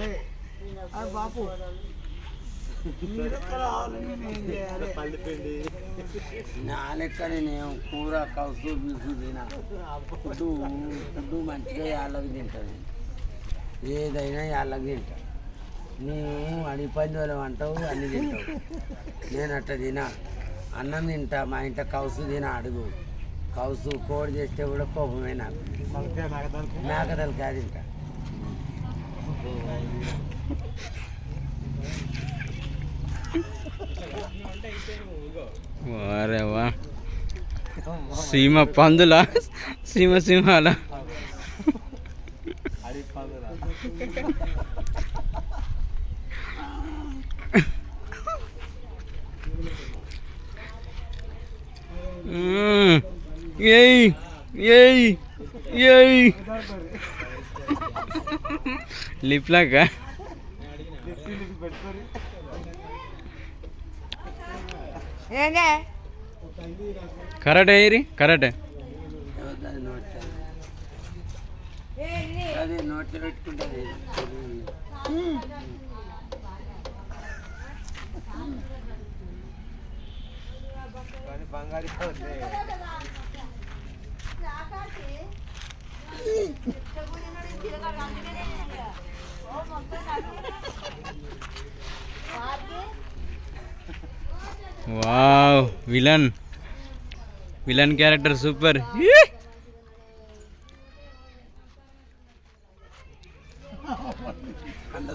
చేయాలి. అది బాపు. నా లెక్క నేను కూర కౌసు బీసు తినా. ఫుడ్ ఫుడ్ మంచిగా యాళ్ళకి తింటాను ఏదైనా యాళ్ళకి తింటా. నువ్వు అడిగి పందివలం అంటావు అన్ని తింటావు. నేను అట్లా తినా. అన్నం తింటా మా ఇంట్లో కౌసు తినా అడుగు. కౌసు కోడి చేస్తే కూడా కోపమే నాకు. మేకదలకాయ తింటా. వారే వా సీమ పందుల సీమ సింహాల మ్మ్. ఏయ్ ఏయ్ ఏయ్ లిప్ లాగా? కరెక్ట్ అయ్యి కరెక్ట్ అది wow villain. Villain character super. అండ